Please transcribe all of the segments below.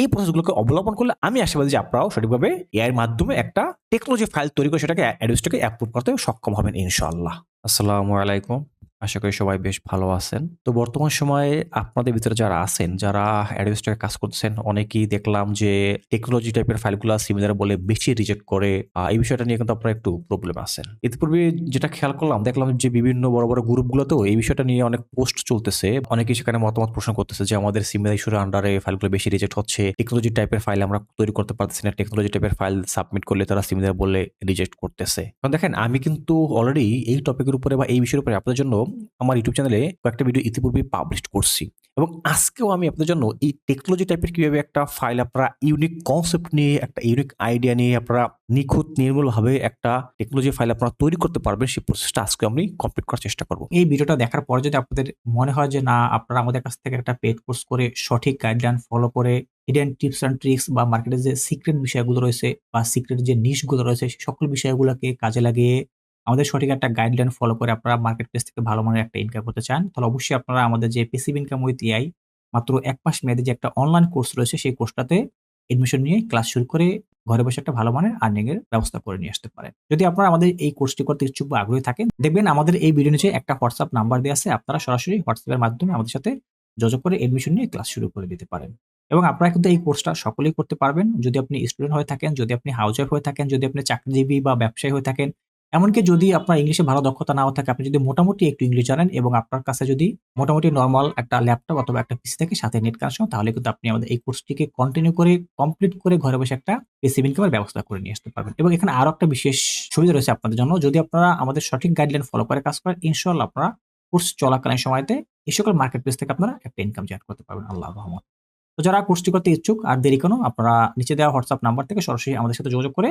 এই প্রসেসগুলোকে অবলম্বন করলে আমি আশাবাদী যে আপনারাও সঠিকভাবে এআই এর মাধ্যমে একটা টেকনোলজি ফাইল তৈরি করে সেটাকে অ্যাডোবিসটাকে অ্যাপ্রুভ করতে সক্ষম হবেন ইনশাল্লাহ আসসালামু আলাইকুম। আশা করি সবাই বেশ ভালো আছেন। তো বর্তমান সময়ে আপনাদের ভিতরে যারা আছেন, যারা অ্যাডোবিসটাকে কাজ করছেন অনেকেই দেখলাম যে টেকনোলজি টাইপের ফাইলগুলো সিমিলার বলে বেশি রিজেক্ট করে। এই বিষয়টা নিয়ে কিন্তু আপনারা একটু প্রবলেম আছেন। ইতিপূর্বে যেটা খেয়াল করলাম, দেখলাম যে বিভিন্ন বড় বড় গ্রুপগুলোতেও এই বিষয়টা নিয়ে অনেক পোস্ট চলতেছে। অনেকেই সেখানে মতামত প্রশ্ন করতেছে যে আমাদের সিমিলার ইস্যুর আন্ডারে ফাইলগুলো বেশি রিজেক্ট হচ্ছে। টেকনোলজি টাইপের ফাইল আমরা তৈরি করতে পারতেছি না। টেকনোলজি টাইপের ফাইল সাবমিট করলে তারা সিমিলার বলে রিজেক্ট করতেছে। দেখেন, আমি কিন্তু অলরেডি এই টপিকের উপরে বা এই বিষয়ের উপরে আপনাদের জন্য আমার ইউটিউব চ্যানেলে কয়েকটা ভিডিও ইতিপূর্বে পাবলিশ করছি। এবং আজকেও আমি আপনাদের জন্য এই টেকনোলজি টাইপের কীভাবে একটা ফাইল আপনারা ইউনিক কনসেপ্ট নিয়ে, একটা ইউনিক আইডিয়া নিয়ে, আপনারা নিখুঁত, নির্মূলভাবে একটা টেকনোলজি ফাইল আপনারা তৈরি করতে পারবেন, সেই প্রসেসটা আজকে আমি কমপ্লিট করার চেষ্টা করব। এই ভিডিওটা দেখার পর যদি আপনাদের মনে হয় যে, না, আপনারা আমাদের কাছ থেকে একটা পেড কোর্স করে সঠিক গাইডলাইন ফলো করে হিডেন টিপস অ্যান্ড ট্রিক্স বা মার্কেটের যে সিক্রেট বিষয়গুলো রয়েছে বা সিক্রেট যে নিশগুলো রয়েছে সকল বিষয়গুলোকে কাজে লাগিয়ে আমাদের সঠিক একটা গাইডলাইন ফলো করে আপনারা মার্কেট প্লেস থেকে ভালো মানের একটা ইনকাম করতে চান, তাহলে অবশ্যই আপনারা আমাদের যে পেসিভ ইনকাম উইথ এআই মাত্র এক মাস মেয়াদে যে একটা অনলাইন কোর্স রয়েছে, সেই কোর্সটাতে এডমিশন নিয়ে ক্লাস শুরু করে ঘরে বসে একটা ভালো মানের আর্নিং এর ব্যবস্থা করে নিয়ে আসতে পারেন। যদি আপনারা আমাদের এই কোর্সটি করতে ইচ্ছুক বা আগ্রহী থাকেন, দেখবেন আমাদের এই ভিডিও নিচে একটা হোয়াটসঅ্যাপ নাম্বার দেওয়া আছে, আপনারা সরাসরি হোয়াটসঅ্যাপের মাধ্যমে আমাদের সাথে যোগাযোগ করে এডমিশন নিয়ে ক্লাস শুরু করে দিতে পারেন। এবং আপনারা কিন্তু এই কোর্সটা সকলেই করতে পারবেন। যদি আপনি স্টুডেন্ট হয়ে থাকেন, যদি আপনি হাউস ওয়াইফ হয়ে থাকেন, যদি আপনি চাকরিজীবী বা ব্যবসায়ী হয়ে থাকেন এমনকি যদি আপনার ইংলিশে ভালো দক্ষতা নাও থাকে, আপনি যদি মোটামুটি একটু ইংলিশ জানেন এবং আপনার কাছে যদি মোটামুটি নর্মাল একটা ল্যাপটপ অথবা একটা পিসি থাকে সাথে নেট কানেকশন তাহলে কিন্তু আপনি আমাদের এই কোর্সটিকে কন্টিনিউ করে কমপ্লিট করে ঘরে বসে একটা পেসিভ ইনকামের ব্যবস্থা করে নিয়ে আসতে পারবেন। এবং এখানে আরও একটা বিশেষ সুবিধা রয়েছে আপনাদের জন্য, যদি আপনারা আমাদের সঠিক গাইডলাইন ফলো করে কাজ করেন ইনশাল্লাহ আপনারা কোর্স চলাকালীন সময়তে এই সকল মার্কেট প্লেস থেকে আপনারা একটা ইনকাম জেনারেট করতে পারবেন আল্লাহ রহমত। তো যারা কোর্সটি করতে ইচ্ছুক আর দেরি কোনো, আপনারা নিচে দেওয়া হোয়াটসঅ্যাপ নাম্বার থেকে সরাসরি আমাদের সাথে যোগাযোগ করে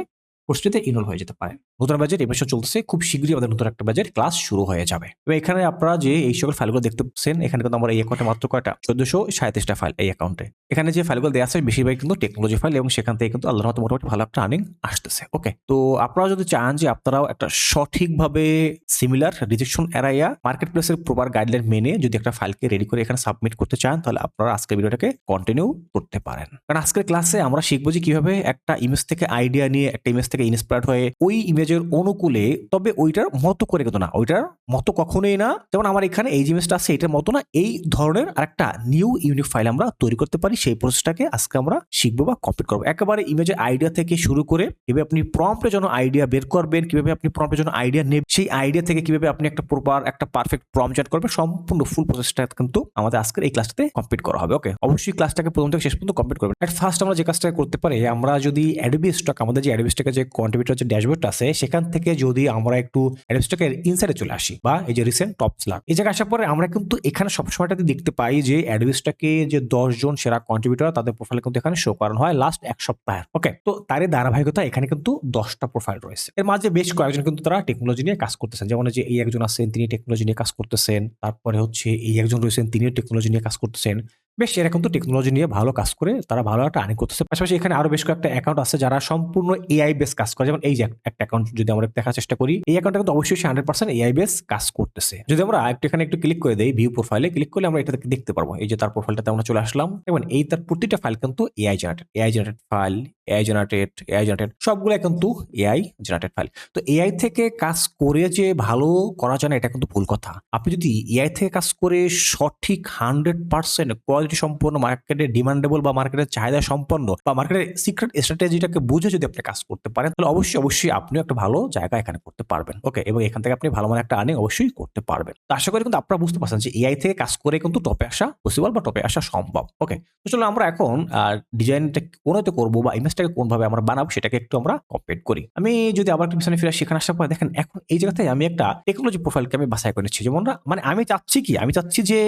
কোর্সটিতে ইনরোল হয়ে যেতে পারেন নতুন ব্যাচের এমিশন চলতেছে, খুব শীঘ্রই আমাদের নতুন একটা ব্যাচের ক্লাস শুরু হয়ে যাবে। এবং এখানে আপনারা যে এই সকল ফাইলগুলো দেখতে পাচ্ছেন এখানে কিন্তু আমার এই অ্যাকাউন্টে মাত্র কয়টা? চোদ্দশো সাঁত্রিশটা ফাইল এই অ্যাকাউন্টে এখানে যে ফাইলগুলো দেওয়া আছে, বেশিরভাগ কিন্তু টেকনোলজি ফাইল এবং সেখান থেকে কিন্তু আল্লাহর মতো মোটামুটি ভালো একটা আর্নিং আসতেছে ওকে তো আপনারা যদি চান যে আপনারাও একটা সঠিকভাবে সিমিলার রিজেকশন এরাইয়া মার্কেট প্লেসের প্রপার গাইডলাইন মেনে যদি একটা ফাইলকে রেডি করে এখানে সাবমিট করতে চান, তাহলে আপনারা আজকের ভিডিওটাকে কন্টিনিউ করতে পারেন। কারণ আজকের ক্লাসে আমরা শিখব যে কীভাবে একটা ইমেজ থেকে আইডিয়া নিয়ে, একটা ইমেজ থেকে ইন্সপায়ার্ড হয়ে ওই ইমেজের অনুকূলে, তবে ওইটার মতো করে কিন্তু না। ওইটার মতো কখনোই না। যেমন আমার এখানে এই জিনিসটা আছে, এটার মতো না। এই ধরনের আরেকটা নিউ ইউনিক ফাইল আমরা তৈরি করতে পারি। সেই প্রসেসটাকে আজকে আমরা শিখব বা কমপ্লিট করব। একেবারে ইমেজের আইডিয়া থেকে শুরু করে, কীভাবে আপনি প্রম্পটের জন্য আইডিয়া বের করবেন, কীভাবে আপনি প্রম্পটের জন্য আইডিয়া নেবেন, সেই আইডিয়া থেকে কীভাবে আপনি একটা প্রপার একটা পারফেক্ট প্রম্পট জেনারেট করবেন, সম্পূর্ণ ফুল প্রসেসটা কিন্তু আমাদের আজকের এই ক্লাসটাতে কমপ্লিট করা হবে ওকে অবশ্যই ক্লাসটাকে প্রথম থেকে শেষ পর্যন্ত কমপ্লিট করবেন। এট ফার্স্ট আমরা যে কাজটা করতে পারি, আমরা যদি অ্যাডোবি স্টক আমাদের যে অ্যাডোবি স্টকের যে কন্ট্রিবিউটর যে ড্যাশবোর্ড আছে, সেখান থেকে যদি আমরা একটু অ্যাডোবি স্টকের ইনসাইডে চলে আসি বা এই যে রিসেন্ট টপ স্লাগ এই জায়গায় আসার পরে আমরা কিন্তু এখানে সবসময়টাতে দেখতে পাই যে অ্যাডোবি যে দশ জন সেরা কন্ট্রিবিউটর তাদের প্রোফাইল কিন্তু এখানে শো করানো হয় লাস্ট এক সপ্তাহের। ওকে তো তারই ধারাবাহিকতা এখানে কিন্তু দশটা প্রোফাইল রয়েছে। এর মাঝে বেশ কয়েকজন কিন্তু তারা টেকনোলজি নিয়ে কাজ করতেছেন, যেমন যে এই একজন আছেন, তিনি টেকনোলজি নিয়ে কাজ করতেছেন, তারপরে হচ্ছে এই একজন রয়েছেন, তিনিও টেকনোলজি নিয়ে কাজ করতেছেন। বেশ এরা কিন্তু টেকনোলজি নিয়ে ভালো কাজ করে তারা ভালো একটা আর্নিং করতেছে। পাশাপাশি এখানে আরও বেশ কয়েকটা অ্যাকাউন্ট আছে যারা সম্পূর্ণ এআই বেস কাজ করে। যেমন এই যে একটা অ্যাকাউন্ট যদি আমরা দেখার চেষ্টা করি, এই অ্যাকাউন্টটা কিন্তু অবশ্যই হান্ড্রেড পার্সেন্ট এআই বেস কাজ করতেছে। যদি আমরা একটু এখানে একটু ক্লিক করে দিই ভিউ প্রোফাইলে ক্লিক করলে আমরা এটা দেখতে পারব। এই যে তার প্রোফাইলটাতে আমরা চলে আসলাম। এবং এই তার প্রতিটা ফাইল কিন্তু AI generated AI generated file AI generated AI generated সবগুলো কিন্তু এআই জেনারেটেড ফাইল তো এআই থেকে কাজ করে যে ভালো করা যায় না, এটা কিন্তু ভুল কথা। আপনি যদি এআই থেকে কাজ করে সঠিক হান্ড্রেড পার্সেন্ট সম্পন্ন মার্কেটে ডিমান্ডেবল বা মার্কেটের চাহিদা সম্পন্ন বা মার্কেটের সিক্রেট স্ট্র্যাটেজিটাকে বুঝে যদি আপনি কাজ করতে পারেন, তাহলে অবশ্যই অবশ্যই আপনিও একটা ভালো জায়গা এখানে করতে পারবেন। ওকে এবং এখান থেকে আপনি ভালো মানে একটা আর্নিং অবশ্যই করতে পারবেন। তো আশা করি কিন্তু আপনারা বুঝতে পারছেন যে এআই থেকে কাজ করে কিন্তু টপে আসা পসিবল বা টপে আসা সম্ভব। ওকে তো চলো আমরা এখন ডিজাইনটা কোনোতে করব বা ইমেজটাকে কোনভাবে আমরা বানাবো সেটাকে একটু আমরা কমপ্লিট করি। আমি যদি আবার একটু পিছনে ফিরে সেখানে আসার পর দেখেন এখন এই জায়গাতে আমি একটা টেকনোলজি প্রোফাইলকে আমি বাছাই করে নিচ্ছি। যেমন মানে আমি চাচ্ছি কি? আমি চাচ্ছি যে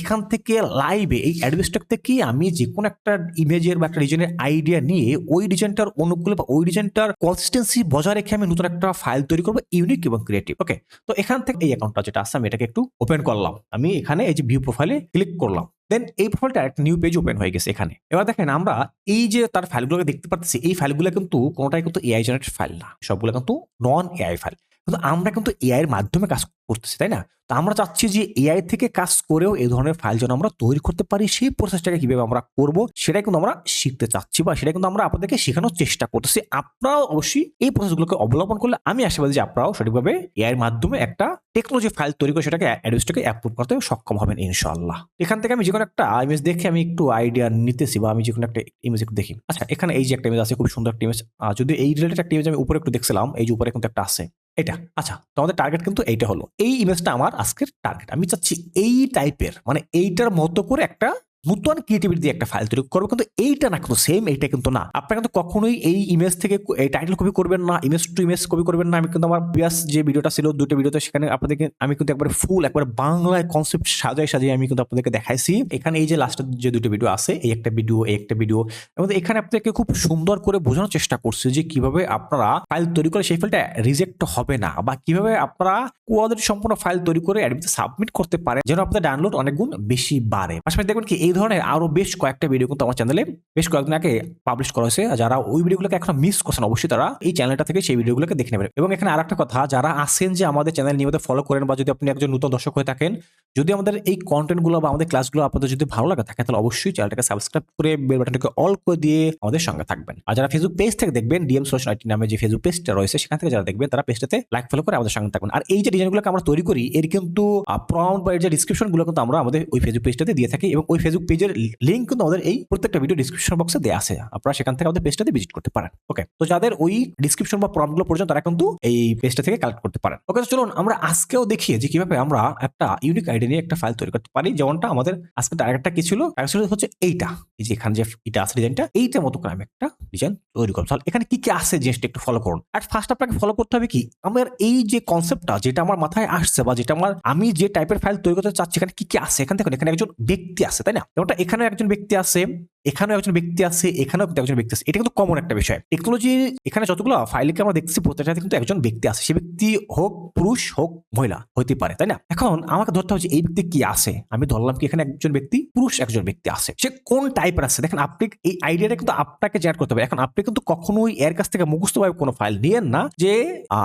এখান থেকে লাইভে এই অ্যাডভেস্টক থেকে আমি যে কোনো একটা ইমেজের বা একটা ডিজাইনের আইডিয়া নিয়ে ওই ডিজাইনটার অনুকূলে বা ওই ডিজাইনটার কনসিস্টেন্সি বজায় রেখে আমি নতুন একটা ফাইল তৈরি করব ইউনিক এবং ক্রিয়েটিভ ওকে তো এখান থেকে এই অ্যাকাউন্টটা যেটা আছে, আমি এটাকে একটু ওপেন করলাম। আমি এখানে এই যে ভিউ প্রোফাইলে ক্লিক করলাম। দেন এই প্রোফাইলটা একটা নিউ পেজ ওপেন হয়ে গেছে এখানে। এবার দেখেন আমরা এই যে তার ফাইলগুলোকে দেখতে পাচ্ছি এই ফাইলগুলো কিন্তু কোনোটাই কিন্তু এআই জেনারেটেড ফাইল না। সবগুলো কিন্তু নন এআই ফাইল কিন্তু আমরা কিন্তু এআই এর মাধ্যমে কাজ করতেছি, তাই না? তো আমরা চাচ্ছি যে এআই থেকে কাজ করেও এই ধরনের ফাইল যেন আমরা তৈরি করতে পারি, সেই প্রসেসটাকে কীভাবে আমরা করব, সেটাই কিন্তু আমরা শিখতে চাচ্ছি বা সেটা কিন্তু আমরা আপনাদেরকে শেখানোর চেষ্টা করতেছি। আপনারাও অবশ্যই এই প্রসেসগুলোকে অবলম্বন করলে আমি আশাবাদী যে আপনারাও সঠিকভাবে এআই এর মাধ্যমে একটা টেকনোলজি ফাইল তৈরি করে সেটাকে অ্যাড্রেসটাকে অ্যাপ্রুভ করতে সক্ষম হবেন ইনশাল্লাহ এখান থেকে আমি যে কোনো একটা ইমেজ দেখে আমি একটু আইডিয়া নিতেছি বা আমি যে কোনো একটা ইমেজ একটু দেখি। আচ্ছা এখানে এই যে একটা ইমেজ আছে, খুব সুন্দর একটা ইমেজ যদি এই রিলেটেড একটা ইমেজ আমি উপরে একটু দেখছিলাম, এই যে উপরে কিন্তু একটা আছে। এটা আচ্ছা তো আমাদের টার্গেট কিন্তু এইটা হলো। এই ইমেজটা আমার আজকের টার্গেট আমি চাচ্ছি এই টাইপের মানে এইটার মতো করে একটা নতুন ক্রিয়েটিভিটি দিয়ে একটা ফাইল তৈরি করব, কিন্তু এইটা না, কিন্তু সেম এইটা কিন্তু না। আপনারা কিন্তু কখনোই এই ইমেজ থেকে এই টাইটেল কপি করবেন না ইমেজ টু ইমেজ কপি করবেন না। আমি কিন্তু আমার প্রিয়াস যে ভিডিওটা ছিল, দুটো ভিডিওতে সেখানে আপনাদেরকে আমি কিন্তু একবার ফুল একবার বাংলায় কনসেপ্ট সাজাই সাজিয়ে আমি কিন্তু আপনাদেরকে দেখাইছি। এখানে এই যে লাস্টের যে দুটো ভিডিও আছে, এই একটা ভিডিও এই একটা ভিডিও এবং এখানে আপনাদেরকে খুব সুন্দর করে বোঝানোর চেষ্টা করছে যে কীভাবে আপনারা ফাইল তৈরি করে সেই ফাইলটা রিজেক্ট হবে না, বা কীভাবে আপনারা কোয়ালিটি সম্পূর্ণ ফাইল তৈরি করে অ্যাডমিতে সাবমিট করতে পারে, যেন আপনাদের ডাউনলোড অনেক গুণ বেশি বাড়ে। পাশাপাশি দেখবেন কি, এই ধরনের আরও বেশ কয়েকটা ভিডিও কিন্তু আমার চ্যানেলে বেশ কয়েকদিন আগে পাবলিশ করা হয়েছে। যারা ওই ভিডিওগুলোকে এখন মিস করছেন, অবশ্যই তারা এই চ্যানেলটা থেকে সেই ভিডিওগুলোকে দেখে নেবেন। এবং এখানে আরেকটা কথা, যারা আসেন যে আমাদের চ্যানেল নিয়মিত ফলো করেন বা যদি আপনি একজন নতুন দর্শক হয়ে থাকেন, যদি আমাদের এই কন্টেন্টগুলো বা আমাদের ক্লাসগুলো আপনাদের যদি ভালো লাগে থাকে, তাহলে অবশ্যই চ্যানেলটাকে সাবস্ক্রাইব করে বেল বাটনটাকে অল করে দিয়ে আমাদের সঙ্গে থাকবেন। আর যারা ফেসবুক পেজ থেকে দেখবেন ডিএম সোশ্যাল আইটি নামে যে ফেসবুক পেজটা রয়েছে, সেখান থেকে যারা দেখবেন, তারা পেজটাতে লাইক ফলো করে আমাদের সঙ্গে থাকবেন আর এই যে ডিজাইনগুলোকে আমরা তৈরি করি, এর কিন্তু প্রমাউন্ট বা এর যে ডিসক্রিপশনগুলো কিন্তু আমরা আমাদের ওই ফেসবুক পেজটাতে দিয়ে থাকি এবং ওই ফেসবুক পেজের লিঙ্ক কিন্তু আমাদের এই প্রত্যেকটা ভিডিও ডিসক্রিপশন বক্সে দেওয়া আছে। আপনারা সেখান থেকে আমাদের পেজটাতে ভিজিট করতে পারেন। ওকে তো যাদের ওই ডিসক্রিপশন বা প্রমগুলো পর্যন্ত তারা কিন্তু এই পেজটা থেকে কালেক্ট করতে পারেন। ওকে চলুন আমরা আজকেও দেখি যে কীভাবে আমরা একটা ইউনিক আইডি নিয়ে একটা ফাইল তৈরি করতে পারি। যেমনটা আমাদের আজকে টার্গেটটা কি ছিল? ছিল হচ্ছে এইটা। এই যে এখানে যে এটা আছে ডিজাইনটা এইটার মতো করে আমি একটা ডিজাইন তৈরি করব। তাহলে এখানে কি কি আছে জিনিসটা একটু ফলো করুন। আর ফার্স্ট আপনাকে ফলো করতে হবে কি, আমার এই যে কনসেপ্টটা যেটা আমার মাথায় আসছে বা যেটা আমার আমি যে টাইপের ফাইল তৈরি করতে চাচ্ছি, এখানে কি কি আছে? এখানে থেকে এখানে একজন ব্যক্তি আছে, তাই না? যেমনটা এখানেও একজন ব্যক্তি আছে এখানেও একজন ব্যক্তি আছে, এখানেও কিন্তু একজন ব্যক্তি আছে। এটা কিন্তু কমন একটা বিষয়। টেকনোলজি এখানে যতগুলো ফাইলকে আমরা দেখছি প্রত্যেকটাতে কিন্তু একজন ব্যক্তি আছে। সে ব্যক্তি হোক পুরুষ হোক মহিলা হইতে পারে, তাই না? এখন আমাকে ধরতে হবে এই ব্যক্তি কি আছে? আমি ধরলাম কি এখানে একজন ব্যক্তি, পুরুষ একজন ব্যক্তি আছে। সে কোন টাইপের আছে? দেখেন, আপনি এই আইডিয়াটা কিন্তু আপনাকে জেনারেট করতে হবে। এখন আপনি কিন্তু কখনোই এর কাছ থেকে মুখস্থভাবে কোনো ফাইল নিয়েন না যে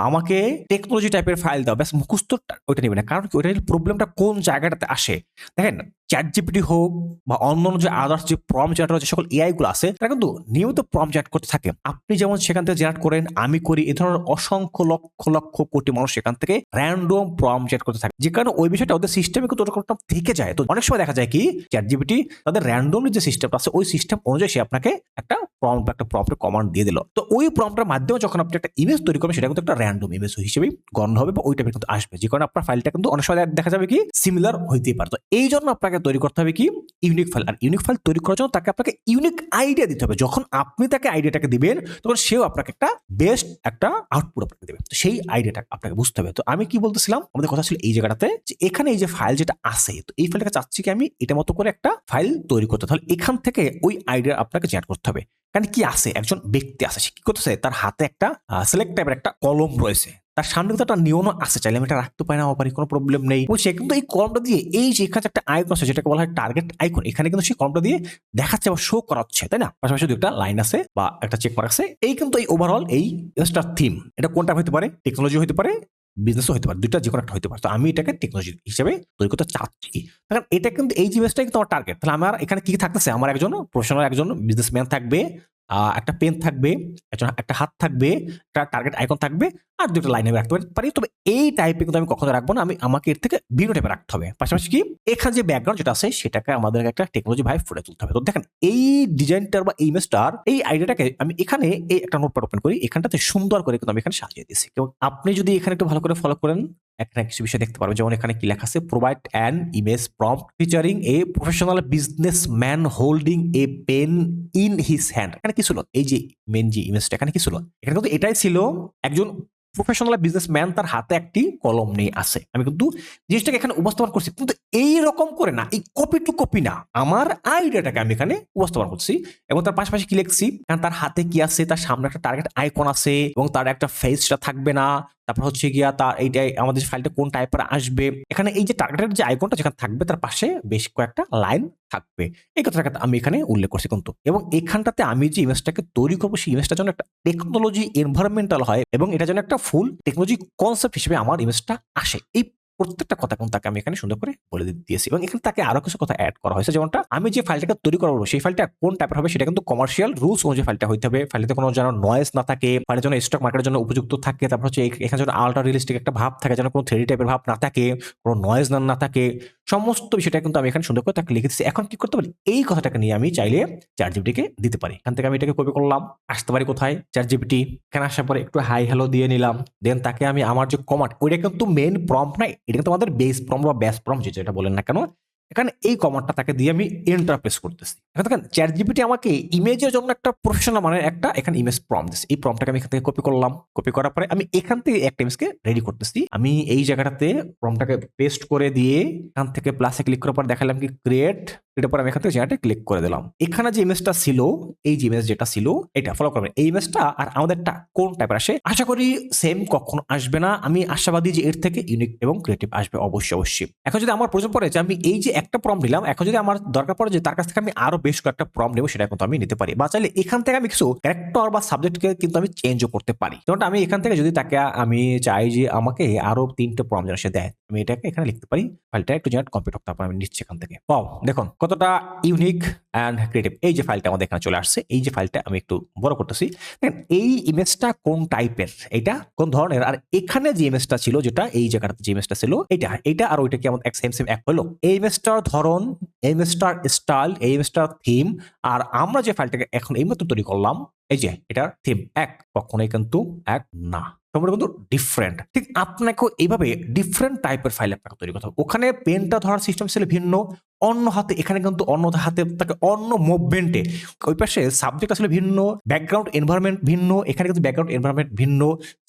আমাকে টেকনোলজি টাইপের ফাইল দাও। ব্যাস, মুখস্থ ওইটা নেবে না। কারণ কি? ওইটা প্রবলেমটা কোন জায়গাটাতে আসে? দেখেন চ্যাট জিপিটি হোক বা অন্যান্য যে আদার্স যে প্রম জেনারেটর যে সকল এআই গুলো আছে, তারা কিন্তু নিয়মিত প্রম জেনারেট করতে থাকে। আপনি যেমন সেখান থেকে জেনারেট করেন, আমি করি, এ ধরনের অসংখ্য লক্ষ লক্ষ কোটি মানুষ সেখান থেকে র্যান্ডম প্রম জেনারেট করতে থাকে। যে কারণে ওই বিষয়টা ওদের সিস্টেমে কিন্তু ওরকম থেকে যায়। তো অনেক সময় দেখা যায় কি চ্যাট জিপিটি তাদের র্যান্ডমলি যে সিস্টেমটা আছে, ওই সিস্টেম অনুযায়ী সে আপনাকে একটা প্রম্পট বা একটা প্রম্পটের কমান্ড দিয়ে দিল। তো ওই প্রম্পটের মাধ্যমে যখন আপনি একটা ইমেজ তৈরি করবেন, সেটা কিন্তু একটা র্যান্ডম ইমেজ হিসেবেই গণ্য হবে বা ওই টাইপের কিন্তু আসবে। যে কারণে আপনার ফাইলটা কিন্তু অনেক সময় দেখা যাবে কি সিমিলার হইতেই পারে। তো এই জন্য আপনাকে তৈরি করতে হবে কি ইউনিক ফাইল আর ইউনিক ফাইল তৈরি করার জন্য তাকে আপনাকে ইউনিক আইডিয়া দিতে হবে। যখন আপনি তাকে আইডিয়াটাকে দিবেন, তখন সেও আপনাকে একটা বেস্ট একটা আউটপুট আপনাকে দেবে। তো সেই আইডিয়াটা আপনাকে বুঝতে হবে। তো আমি কি বলতেছিলাম? আমাদের কথা ছিল এই জায়গাটাতে যে এখানে এই যে ফাইল যেটা আছে, তো এই ফাইলটাকে চাচ্ছি কি আমি এটা মতো করে একটা ফাইল তৈরি করতে। তাহলে এখান থেকে ওই আইডিয়া আপনাকে জেনারেট করতে হবে। কারণ কি আছে? একজন ব্যক্তি আছে, সে কি করতেছে? তার হাতে একটা সিলেক্ট টাইপের একটা কলম রয়েছে। তার সামনে কিন্তু একটা নিয়মও আছে, চাইলে আমি এটা রাখতে পারি না পারি, কোনো প্রবলেম নেই। সে কিন্তু এই কলমটা দিয়ে, এই যে এখানে একটা আইকন আছে, যেটাকে বলা হয় টার্গেট আইকন এখানে কিন্তু সেই কলমটা দিয়ে দেখাচ্ছে বা শো করাচ্ছে, তাই না? পাশাপাশি দু একটা লাইন আছে বা একটা চেক মার্ক আছে। এই কিন্তু এই ওভারঅল এই স্টার থিম এটা কোনটা হতে পারে? টেকনোলজি হতে পারে বিজনেসও হতে পারে, দুইটা যে কোনো একটা হতে পারে। তো আমি এটাকে টেকনোলজি হিসেবে তৈরি করতে চাচ্ছি। কারণ এটা কিন্তু এই জিনিসটাই কিন্তু আমার টার্গেট তাহলে আমার এখানে কি কি থাকতেছে? আমার একজন প্রফেশনাল একজন বিজনেসম্যান থাকবে একটা পেন থাকবে, একজন, একটা হাত থাকবে, একটা টার্গেট আইকন থাকবে আর দুটো লাইনে রাখতে পারি। তবে এই টাইপে কিন্তু আমি কখনো রাখব না। আমি, আমাকে এর থেকে ভিন্ন টাইপে রাখতে হবে। পাশাপাশি কি? এখানে যে ব্যাকগ্রাউন্ড যেটা আছে, সেটাকে আমাদের একটা টেকনোলজি ভাই ফুটে তুলতে হবে। তো দেখেন, এই ডিজাইনটার বা এই ইমেজটার এই আইডিয়াটাকে আমি এখানে এই একটা নোটপ্যাড ওপেন করি। এখানটাতে সুন্দর করে কিন্তু আমি এখানে সাজিয়ে দিয়েছি। এবং আপনি যদি এখানে একটু ভালো করে ফলো করেন এখানে কিছু বিষয় দেখতে পারবেন। যেমন এখানে কি লেখা আছে provide an image prompt featuring a professional business man holding a pen in his hand এখানে কি ছিল? এই যে মেন যে ইমেজটা এখানে কি ছিল? এখানে কিন্তু এটাই ছিল একজন প্রফেশনাল বিজনেসম্যান তার হাতে একটি কলম নিয়ে আছে আমি কিন্তু জিনিসটাকে এখানে উপস্থাপন করছি। কিন্তু এই রকম করে না, এই কপি টু কপি না, আমার আইডিয়াটাকে আমি এখানে উপস্থাপন করছি এবং তার পাশাপাশি কি লিখছি? কারণ তার হাতে কি আছে? তার সামনে একটা টার্গেট আইকন আছে এবং তার একটা ফেসটা থাকবে না। তারপর হচ্ছে গিয়া তার এইটাই আমাদের ফাইলটা কোন টাইপের আসবে। এখানে এই যে টার্গেটের যে আইকনটা যেখানে থাকবে, তার পাশে বেশ কয়েকটা লাইন থাকবে। এই কথাটা আমি এখানে উল্লেখ করছি কিন্তু। এবং এখানটাতে আমি যে ইমেজটাকে তৈরি করব, সেই ইমেজটা যেন একটা টেকনোলজি এনভায়রনমেন্টাল হয় এবং এটা যেন একটা ফুল টেকনোলজি কনসেপ্ট হিসেবে আমার ইমেজটা আসে। এই প্রত্যেকটা কথা এবং তাকে আমি এখানে সুন্দর করে বলে দিয়েছি এবং এখানে তাকে আরও কিছু কথা অ্যাড করা হয়েছে। যেমনটা, আমি যে ফাইলটাকে তৈরি করব, সেই ফাইলটা কোন টাইপের হবে সেটা কিন্তু কমার্শিয়াল রুলস অনুযায়ী ফাইলটা হইতে হবে। ফাইলতে কোনো যেন নয়েস না থাকে ফাইলের জন্য স্টক মার্কেটের জন্য উপযুক্ত থাকে, তারপর হচ্ছে এখানে যেন আল্ট্রা রিয়েলিস্টিক একটা ভাব থাকে, যেন কোনো থ্রি টাইপের ভাব না থাকে, কোনো নয়েজ না থাকে। সমস্ত বিষয়টা কিন্তু আমি এখানে সুন্দর করে তাকে লিখে দিচ্ছি। এখন কি করতে পারি? এই কথাটাকে নিয়ে আমি চাইলে চার জিবিটিকে দিতে পারি। এখান থেকে আমি এটাকে কপি করলাম, আসতে পারি কোথায়? চার জিবিটি এখানে আসার পরে একটু হাই হ্যালো দিয়ে নিলাম। দেন তাকে আমি আমার যে কমান্ড ওইটা কিন্তু মেন প্রম্প নাই এটা কিন্তু আমাদের বেস প্রম বা ব্যাস প্রম যেটা বলেন না কেন এখানে এই কমান্ডটা তাকে দিয়ে আমি ইন্টারপ্রেস করতেছি। এখন দেখেন চ্যাট জিপিটি আমাকে ইমেজের জন্য একটা প্রফেশনাল মানে একটা এখানে ইমেজ প্রম দিচ্ছে এই প্রমটাকে আমি এখান থেকে কপি করলাম। কপি করার পরে আমি এখান থেকে একটা ইমেজকে রেডি করতেছি। আমি এই জায়গাটাতে প্রমটাকে পেস্ট করে দিয়ে এখান থেকে প্লাসে ক্লিক করার পর দেখালাম কি ক্রিয়েট এটার পর আমি এখান থেকে জায়গাটা ক্লিক করে দিলাম। এখানে যে ইমেজটা ছিল, এই যে ইমেজ যেটা ছিল, এটা ফলো করবেন। এই ইমেজটা আর আমাদেরটা কোন টাইপের আসে? আশা করি সেম কখনো আসবে না। আমি আশাবাদী যে এর থেকে ইউনিক এবং ক্রিয়েটিভ আসবে অবশ্যই অবশ্যই। এখন যদি আমার প্রয়োজন পড়ে যে আমি এই যে একটা প্রম নিলাম, এখন যদি আমার দরকার পড়ে যে তার কাছ থেকে আমি আরও বেশ কয়েকটা প্রম নেব, সেটা কিন্তু আমি নিতে পারি। বা চাইলে এখান থেকে আমি কিছু ক্যারেক্টার বা সাবজেক্টকে কিন্তু আমি চেঞ্জও করতে পারি। যেমনটা আমি এখান থেকে যদি তাকে, আমি চাই যে আমাকে আরও তিনটে প্রম যেন সে দেয়, আমি এটাকে এখানে লিখতে পারি। ফাইলটা একটু জেনারেট কমপ্লিট হোক, তারপর আমি নিচ্ছি এখান থেকে। পাও দেখুন কতটা ইউনিক অ্যান্ড ক্রিয়েটিভ এই যে ফাইলটা আমাদের এখানে চলে আসছে, এই যে ফাইলটা আমি একটু বড় করতেছি। দেখেন, এই ইমেজটা কোন টাইপের এটা কোন ধরনের? আর এখানে যে ইমেজটা ছিল যেটা, এই জায়গাটাতে যে ইমেজটা ছিল, এটা এটা আর ওইটা কি আমাদের সেম সেম এক হলো? এই ইমেজটার ধরন, এই ইমেজটার স্টাইল এই ইমেজটার থিম আর আমরা যে ফাইলটাকে এখন এই মতো তৈরি করলাম, এই যে এটার থিম এক। কখনোই কিন্তু এক না। কিন্তু ডিফারেন্ট ঠিক আপনাকেও এইভাবে ডিফারেন্ট টাইপের ফাইল আপনাকে তৈরি করতে হবে। ওখানে পেনটা ধরার সিস্টেম ছিল ভিন্ন অন্য হাতে, এখানে কিন্তু অন্য হাতে তাকে অন্য মুভমেন্টে ওই পাশে সাবজেক্ট আসলে ভিন্ন ব্যাকগ্রাউন্ড এনভায়রনমেন্ট ভিন্ন, এখানে কিন্তু ব্যাকগ্রাউন্ড এনভায়রনমেন্ট ভিন্ন।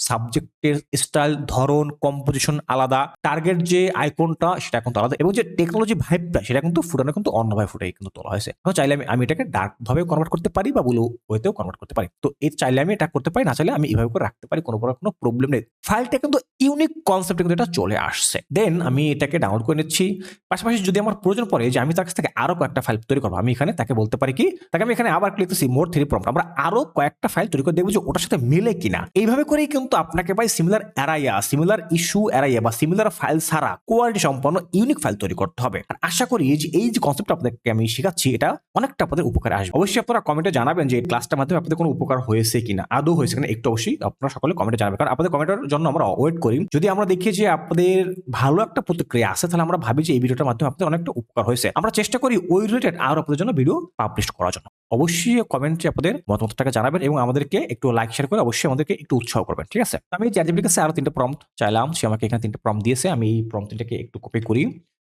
সাবজেক্টের স্টাইল ধরন কম্পোজিশন আলাদা। টার্গেট যে আইকনটা সেটা কিন্তু আলাদা। এবং যে টেকনোলজি ভাইবটা সেটা কিন্তু ফুটানো কিন্তু অন্যভাবে ফুটাই কিন্তু তোলা হয়েছে। এখন চাইলে আমি আমি এটাকে ডার্কভাবে কনভার্ট করতে পারি বা ব্লু ওয়েতেও কনভার্ট করতে পারি। তো এই চাইলে আমি এটা করতে পারি, না চাইলে আমি এইভাবে করে রাখতে পারি, কোনো কোনো প্রবলেম নেই। ফাইলটা কিন্তু ইউনিক কনসেপ্টে কিন্তু এটা চলে আসছে। দেন আমি এটাকে ডাউনলোড করে নিচ্ছি। পাশাপাশি যদি আমার প্রয়োজন পড়ে যে আমি তার কাছ থেকে আরও কয়েকটা ফাইল তৈরি করব। আমি এখানে তাকে বলতে পারি কি, তাকে আমি এখানে আবার ক্লিক করছি মোর থ্রি প্রম্পট আমরা আরও কয়েকটা ফাইল তৈরি করে দেখব যে ওটার সাথে মিলে কিনা। এইভাবে করেই কিন্তু আপনাকে ভাই similar area similar issue area বা সিমিলার ফাইল ছাড়া কোয়ালিটি সম্পন্ন ইউনিক ফাইল তৈরি করতে হবে। আর আশা করি যে, এই যে কনসেপ্ট আপনাদেরকে আমি শেখাচ্ছি, এটা অনেকটা আপনাদের উপকারে আসবে। অবশ্যই আপনারা কমেন্টে জানাবেন যে এই ক্লাসটার মাধ্যমে আপনাদের কোনো উপকার হয়েছে কিনা। আদৌ হয়েছে কিনা, একটু অবশ্যই আপনারা সকলে কমেন্টে জানাবেন। কারণ আপনাদের কমেন্টের জন্য আমরা ওয়েট করি। যদি আমরা দেখি যে আপনাদের ভালো একটা প্রতিক্রিয়া আছে, তাহলে আমরা ভাবি যে এই ভিডিওটার মাধ্যমে আপনাদের অনেকটা উপকার হয়েছে। আমরা চেষ্টা করি ওই রিলেটেড আর আপনাদের জন্য ভিডিও পাবলিশ করার জন্য। অবশ্যই কমেন্টে আপনাদের মতামতটাকে জানাবেন এবং আমাদেরকে একটু লাইক শেয়ার করে অবশ্যই আমাদেরকে একটু উৎসাহ করবেন, ঠিক আছে? আমি চ্যাটজিপির কাছে আরও তিনটা প্রম্পট চাইলাম, সে আমাকে এখানে তিনটা প্রম্পট দিয়েছে। আমি এই প্রম্পট তিনটাকে একটু কপি করি।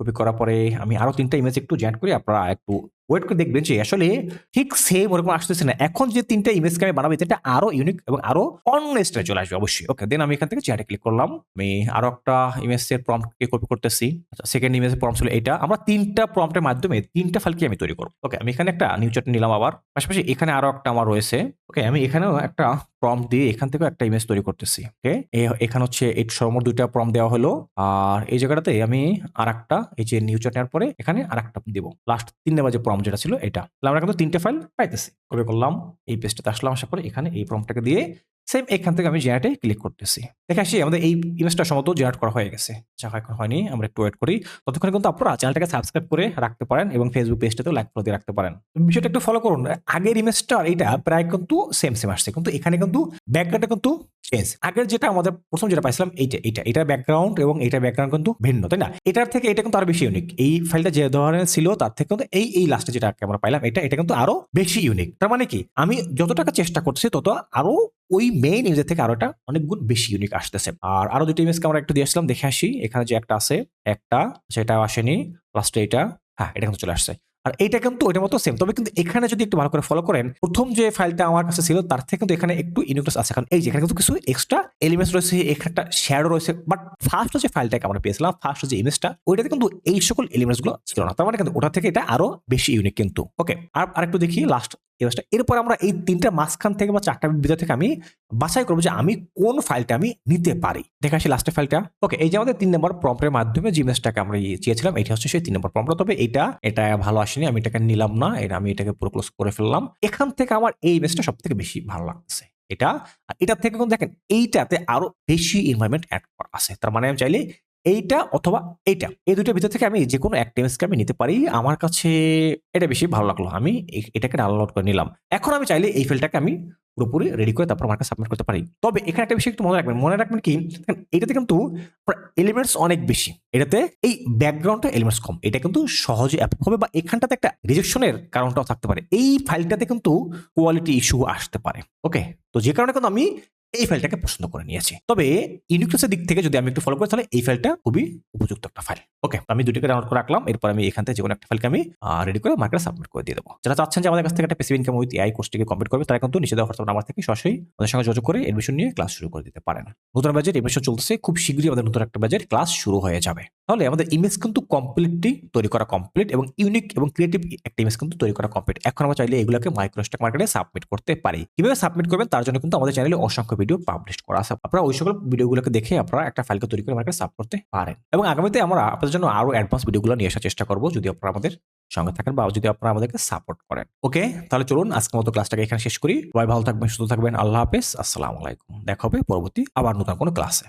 কপি করার পরে আমি আরও তিনটা ইমেজ একটু জয়েন্ট করি, আপনারা একটু ওয়েট করে দেখবেন যে আসলে ঠিক সেম ওরকম আসতেছে না। এখন যে তিনটা ইমেজকে আমি বানাবো, এটা আরও ইউনিক এবং আরও অন্য স্টাইলে চলে আসবে অবশ্যই। ওকে দেন আমি এখান থেকে চ্যাটে ক্লিক করলাম। আমি আরও একটা ইমেজের প্রম্পটকে কপি করতেছি। সেকেন্ড ইমেজের প্রম্পট ছিল এটা। আমরা তিনটা প্রম্পটের মাধ্যমে তিনটা ফাইলকে আমি তৈরি করব। ওকে আমি এখানে একটা নিউ চ্যাট নিলাম আবার। পাশাপাশি এখানে আরও একটা আমার রয়েছে। ওকে আমি এখানেও একটা প্রম্পট দিয়ে এখান থেকেও একটা ইমেজ তৈরি করতেছি। ওকে এখানে হচ্ছে এই সর্বমোট দুইটা প্রম্পট দেওয়া হলো। আর এই জায়গাটাতে আমি আর একটা এই যে নিউ চ্যাট নেওয়ার পরে এখানে আর একটা দিব। লাস্ট তিন নাম্বার যে প্রম্পট যেটা ছিল এটা। আমরা কিন্তু তিনটে ফাইল পাইতেছি। কপি করলাম, এই পেজটাতে আসলাম, আসার পরে এখানে এই প্রমটাকে দিয়ে সেম এখান থেকে আমি জেনারেটে ক্লিক করতেছি। দেখে আসি, আমাদের এই ইমেজটা সম্ভবত জেনারেট করা হয়ে গেছে। যা এখন হয়নি, আমরা একটু ওয়েট করি। ততক্ষণে কিন্তু আপনারা চ্যানেলটাকে সাবস্ক্রাইব করে রাখতে পারেন এবং ফেসবুক পেজটাতেও লাইক করে দিয়ে রাখতে পারেন। বিষয়টা একটু ফলো করুন। আগের ইমেজটা এইটা প্রায় কিন্তু সেম সেম আসছে। কিন্তু এখানে কিন্তু ব্যাকগ্রাউন্ডটা কিন্তু চেঞ্জ আগের যেটা আমাদের প্রথম যেটা পাইছিলাম, এইটা এইটা। এটা ব্যাকগ্রাউন্ড এবং এটা ব্যাকগ্রাউন্ড কিন্তু ভিন্ন, তাই না? এটার থেকে এটা কিন্তু আরও বেশি ইউনিক এই ফাইলটা যে ধরনের ছিল, তার থেকে কিন্তু এই এই লাস্টে যেটা আমরা পাইলাম, এটা এটা কিন্তু আরও বেশি ইউনিক তার মানে কি? আমি যত টাকা চেষ্টা করছি তত আরও ওই মেইন ইমেজের থেকে আরও একটা অনেক গুণ বেশি ইউনিক আসতেছে। আর আরও দুটো ইমেজকে আমরা একটু দিয়ে আসলাম, দেখে আসি। এখানে যে একটা আছে, একটা সেটা আসেনি লাস্টে এটা হ্যাঁ এটা কিন্তু চলে আসছে। আর এটা কিন্তু ওইটার মতো সেম তবে কিন্তু এখানে যদি একটু ভালো করে ফলো করেন, প্রথম যে ফাইলটা আমার কাছে ছিল, তার থেকে কিন্তু এখানে একটু ইউনিকনেস আছে। কারণ এই যে, এখানে কিন্তু কিছু এক্সট্রা এলিমেন্টস রয়েছে, এখানে একটা শ্যাডো রয়েছে বাট ফার্স্ট যে ফাইলটাকে আমরা পেয়েছিলাম ফার্স্ট যে ইমেজটা ওইটাতে কিন্তু এই সকল এলিমেন্টসগুলো ছিল না। তার মানে কিন্তু ওটা থেকে এটা আরও বেশি ইউনিক কিন্তু। ওকে আর আরেকটু দেখি লাস্ট এই ব্যাচটা এরপর আমরা এই তিনটা মাঝখান থেকে বা চারটা ভিতর থেকে আমি বাছাই করব যে আমি কোন ফাইলটা আমি নিতে পারি। দেখে আসি লাস্টের ফাইলটা ওকে এই যে আমাদের তিন নম্বর প্রম্পটের মাধ্যমে যে ইমেজটাকে আমরা ইয়ে চেয়েছিলাম, এটা হচ্ছে সেই তিন নম্বর প্রম্পট তবে এটা এটা ভালো আসেনি, আমি এটাকে নিলাম না এটা আমি এটাকে পুরো ক্লোজ করে ফেললাম। এখান থেকে আমার এই ইমেজটা সব থেকে বেশি ভালো লাগছে এটা এটা থেকে কিন্তু দেখেন, এইটাতে আরও বেশি এনভায়রনমেন্ট অ্যাড করা আছে। তার মানে আমি চাইলে এইটা অথবা এইটা, এই দুটোর ভিতর থেকে আমি যে কোনো একটা ইমেজকে আমি নিতে পারি। আমার কাছে এটা বেশি ভালো লাগল। আমি এটাকে ডাউনলোড করে নিলাম। এখন আমি চাইলে এই ফাইলটাকে আমি পুরোপুরি রেডি করে তারপর আমার সাবমিট করতে পারি। তবে এখানে একটা বিষয় একটু মনে রাখবেন। মনে রাখবেন কি? এটাতে কিন্তু এলিমেন্টস অনেক বেশি। এটাতে এই ব্যাকগ্রাউন্ডটা এলিমেন্টস কম। এটা কিন্তু সহজে অ্যাপ্রুভ হবে বা এখানটাতে একটা রিজেকশনের কারণটাও থাকতে পারে। এই ফাইলটাতে কিন্তু কোয়ালিটি ইস্যু আসতে পারে। ওকে তো যে কারণে কিন্তু আমি এই ফাইলটাকে পছন্দ করে নিয়েছি। তবে ইউনিক্সের দিক থেকে যদি আমি একটু ফলো করি, তাহলে এই ফাইলটা খুবই উপযুক্ত একটা ফাইল ওকে আমি দুটোকে ডাউনলোড করে রাখলাম, এরপর আমি এখান থেকে যে কোনো একটা ফাইলকে আমি রেডি করে মার্কেটে সাবমিট করে দিয়ে দেবো। যারা চাচ্ছেন যে আমাদের কাছ থেকে একটা পেসিভ ইনকাম উইথ এআই কোর্সটিকে কমপ্লিট করবে, তারা কিন্তু দেওয়া হোয়াটসঅ্যাপ নাম্বার থেকে সরাসরি আমাদের সঙ্গে যোগাযোগ করে এডমিশন নিয়ে ক্লাস শুরু করে দিতে পারেন। নতুন বাজেট এডমিশন চলতেছে, খুব শীঘ্রই আমাদের নতুন একটা বাজেট ক্লাস শুরু হয়ে যাবে। তাহলে আমাদের ইমেজ কিন্তু কমপ্লিটলি তৈরি করা কমপ্লিট এবং ইউনিক এবং ক্রিয়েটিভ একটা ইমেজ কিন্তু তৈরি করা কমপ্লিট এখন আমরা চাইলে এগুলোকে মাইক্রোস্টক মার্কেটে সাবমিট করতে পারি। কীভাবে সাবমিট করবেন তার জন্য কিন্তু আমাদের চ্যানেলে অসংখ্য ভিডিও পাবলিশ করা আছে। আপনারা ওই সকল ভিডিওগুলোকে দেখে আপনারা একটা ফাইলকে তৈরি করে মার্কেটে সাপোর্ট করতে পারেন। এবং আগামীতে আমরা আপনাদের জন্য আরও অ্যাডভান্স ভিডিওগুলো নিয়ে আসার চেষ্টা করব, যদি আপনারা আমাদের সঙ্গে থাকেন বা যদি আপনারা আমাদেরকে সাপোর্ট করেন। ওকে? তাহলে চলুন আজকের মতো ক্লাসটাকে এখানে শেষ করি। সবাই ভালো থাকবেন, সুস্থ থাকবেন। আল্লাহ হাফেজ। আসসালামু আলাইকুম। দেখা হবে পরবর্তী আবার নতুন কোনো ক্লাসে